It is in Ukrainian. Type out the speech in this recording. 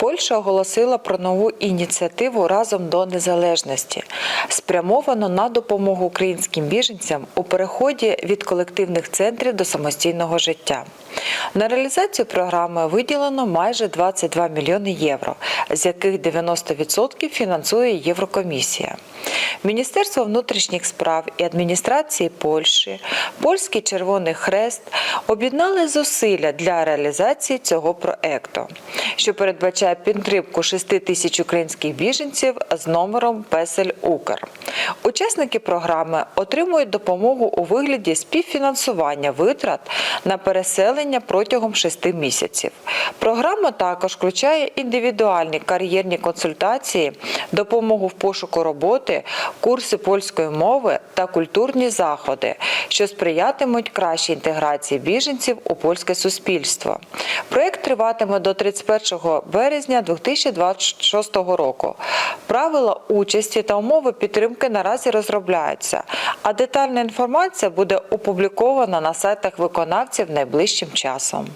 Польща оголосила про нову ініціативу разом до незалежності, спрямовану на допомогу українським біженцям у переході від колективних центрів до самостійного життя. На реалізацію програми виділено майже 22 мільйони євро, з яких 90% фінансує Єврокомісія. Міністерство внутрішніх справ і адміністрації Польщі, Польський Червоний Хрест об'єднали зусилля для реалізації цього проекту, що передбачає підтримку 6 тисяч українських біженців з номером Песель Укр. Учасники програми отримують допомогу у вигляді співфінансування витрат на переселення протягом 6 місяців. Програма також включає індивідуальні кар'єрні консультації, допомогу в пошуку роботи, курси польської мови та культурні заходи, що сприятимуть кращій інтеграції біженців у польське суспільство. Проєкт триватиме до 31 березня 2026 року. Правила участі та умови підтримки наразі розробляються, а детальна інформація буде опублікована на сайтах виконавців найближчим часом.